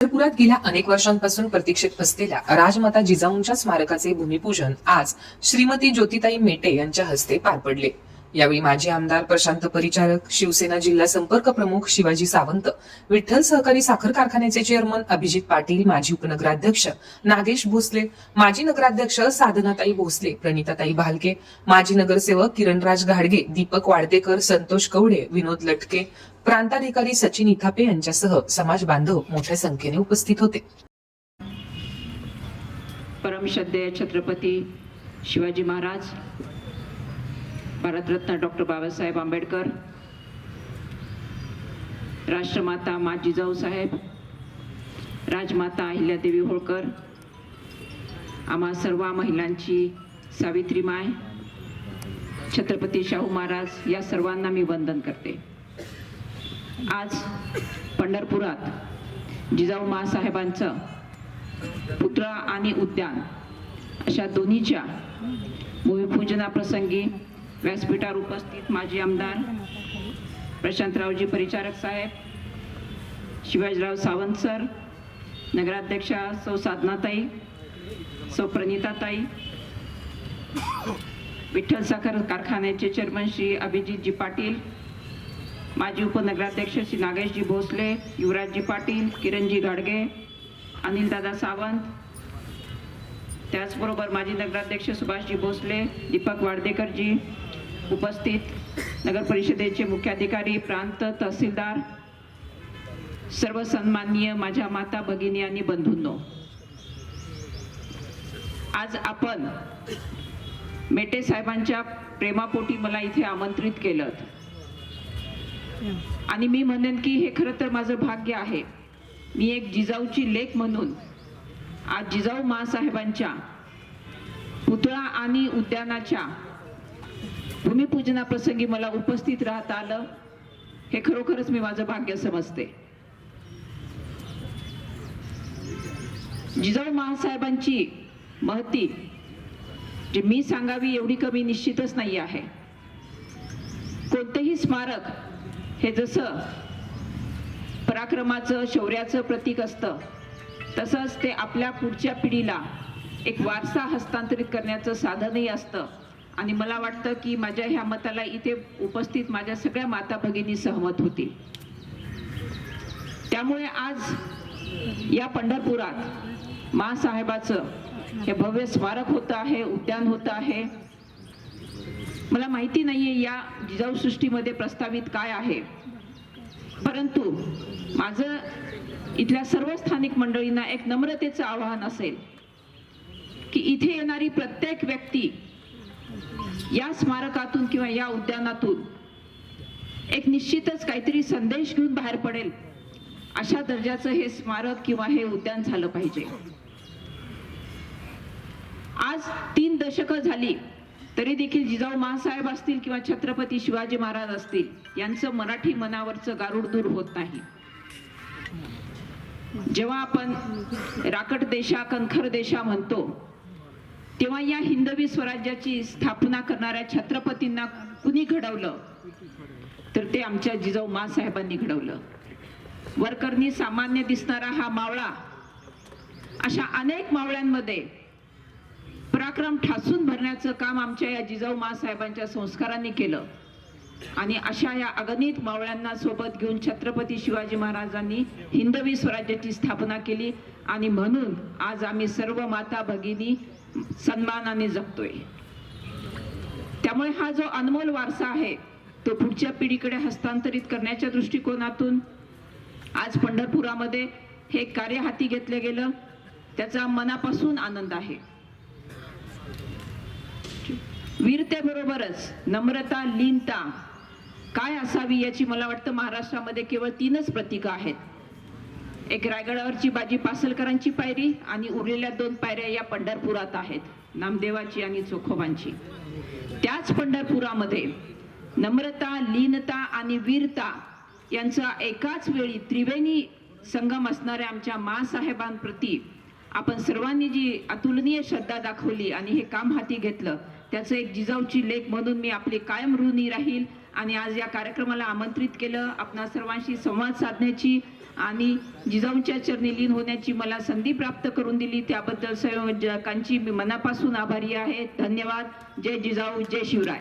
पंढरपुरात गेल्या अनेक वर्षांपासून प्रतीक्षेत असलेल्या राजमाता जिजाऊंच्या स्मारकाचे भूमिपूजन आज श्रीमती ज्योतिताई मेटे यांच्या हस्ते पार पडले. यावेळी माजी आमदार प्रशांत परिचारक शिवसेना जिल्हा संपर्क प्रमुख शिवाजी सावंत विठ्ठल सहकारी साखर कारखान्याचे चेअरमन अभिजित पाटील माजी उपनगराध्यक्ष नागेश भोसले माजी नगराध्यक्ष साधनाताई भोसले प्रणिताताई भालके माजी नगरसेवक किरणराज घाडगे दीपक वाडदेकर संतोष कवडे विनोद लटके प्रांताधिकारी सचिन इथापे यांच्यासह समाज बांधव मोठ्या संख्येने उपस्थित होते. परमश्रद्धेय छत्रपती शिवाजी महाराज भारतरत्न डॉक्टर बाबासाहेब आंबेडकर राष्ट्रमाता मा जिजाऊ साहेब राजमाता अहिल्यादेवी होळकर आम्हा सर्व महिलांची सावित्री माय छत्रपती शाहू महाराज या सर्वांना मी वंदन करते. आज पंढरपुरात जिजाऊ मासाहेबांचं पुतळा आणि उद्यान अशा दोन्हीच्या भूमिपूजनाप्रसंगी व्यासपीठावर उपस्थित माजी आमदार प्रशांतरावजी परिचारक साहेब शिवाजीराव सावंत सर नगराध्यक्षा सौ साधनाताई सौ प्रणिताताई विठ्ठल साखर कारखान्याचे चेअरमन श्री अभिजितजी पाटील माजी उपनगराध्यक्ष श्री नागेशजी भोसले युवराजजी पाटील किरणजी गाडगे अनिलदादा सावंत त्याचबरोबर माजी नगराध्यक्ष सुभाषजी भोसले दीपक वाडदेकरजी उपस्थित नगर परिषदेचे मुख्याधिकारी प्रांत तहसीलदार सर्व सन्माननीय माझ्या माता भगिनी आणि बंधूंनो आज आपण मेटे साहेबांच्या प्रेमापोटी मला इथे आमंत्रित केलं. आणि मी म्हणेन की हे खरं तर माझं भाग्य आहे. मी एक जिजाऊची लेख म्हणून आज जिजाऊ मासाहेबांच्या पुतळा आणि उद्यानाच्या भूमिपूजनाप्रसंगी मला उपस्थित राहता आलं हे खरोखरच मी माझं भाग्य समजते. जिजाऊ महासाहेबांची महती जी मी सांगावी एवढी कमी निश्चितच नाही आहे. कोणतंही स्मारक हे जसं पराक्रमाचं शौर्याचं प्रतीक असतं तसंच ते आपल्या पुढच्या पिढीला एक वारसा हस्तांतरित करण्याचं साधनही असतं. आणि मला वाटतं की माझ्या ह्या मताला इथे उपस्थित माझ्या सगळ्या माता भगिनी सहमत होतील त्यामुळे आज या पंढरपुरात मासाहेबाचं हे भव्य स्मारक होतं आहे उद्यान होतं आहे. मला माहिती नाहीये या जिजाऊसृष्टीमध्ये प्रस्तावित काय आहे. परंतु माझं इथल्या सर्व स्थानिक मंडळींना एक नम्रतेचं आवाहन असेल की इथे येणारी प्रत्येक व्यक्ती या स्मारकातून किंवा या उद्यानातून एक निश्चितच काहीतरी संदेश घेऊन बाहेर पडेल अशा दर्जाचं हे स्मारक किंवा हे उद्यान झालं पाहिजे. आज तीन दशकं झाली तरी देखील जिजाऊ महासाहेब असतील किंवा छत्रपती शिवाजी महाराज असतील यांचं मराठी मनावरचं गारुड दूर होत नाही. जेव्हा आपण राकट देशा कणखर देशा म्हणतो तेव्हा या हिंदवी स्वराज्याची स्थापना करणाऱ्या छत्रपतींना कुणी घडवलं? तर ते आमच्या जिजाऊ मासाहेबांनी घडवलं. वरकरणी सामान्य दिसणारा हा मावळा अशा अनेक मावळ्यांमध्ये पराक्रम ठासून भरण्याचं काम आमच्या या जिजाऊ मासाहेबांच्या संस्कारांनी केलं. आणि अशा या अगणित मावळ्यांना सोबत घेऊन छत्रपती शिवाजी महाराजांनी हिंदवी स्वराज्याची स्थापना केली. आणि म्हणून आज आम्ही सर्व माता भगिनी सन्मानाने जगतोय त्यामुळे हा जो अनमोल वारसा आहे तो पुढच्या पिढीकडे हस्तांतरित करण्याच्या दृष्टिकोनातून आज पंढरपुरामध्ये हे कार्य हाती घेतलं गेलं त्याचा मनापासून आनंद आहे. वीरतेबरोबरच नम्रता लीनता काय असावी याची मला वाटतं महाराष्ट्रामध्ये केवळ तीनच प्रतीकं आहेत. एक रायगडावरची बाजी पासलकरांची पायरी आणि उरलेल्या दोन पायऱ्या या पंढरपुरात आहेत. नामदेवाची आणि चोखोबांची. त्याच पंढरपुरामध्ये नम्रता लीनता आणि वीरता यांचा एकाच वेळी त्रिवेणी संगम असणाऱ्या आमच्या मासाहेबांप्रती आपण सर्वांनी जी अतुलनीय श्रद्धा दाखवली आणि हे काम हाती घेतलं त्याचं एक जिजाऊची लेख म्हणून मी आपली कायम ऋणी राहील. आणि आज या कार्यक्रमाला आमंत्रित केलं. आपणा सर्वांशी संवाद साधण्याची आणि जिजाऊंच्या चरणी लीन होण्याची मला संधी प्राप्त करून दिली. त्याबद्दल संयोजकांची मी मनापासून आभारी आहे. धन्यवाद. जय जिजाऊ. जय शिवराय.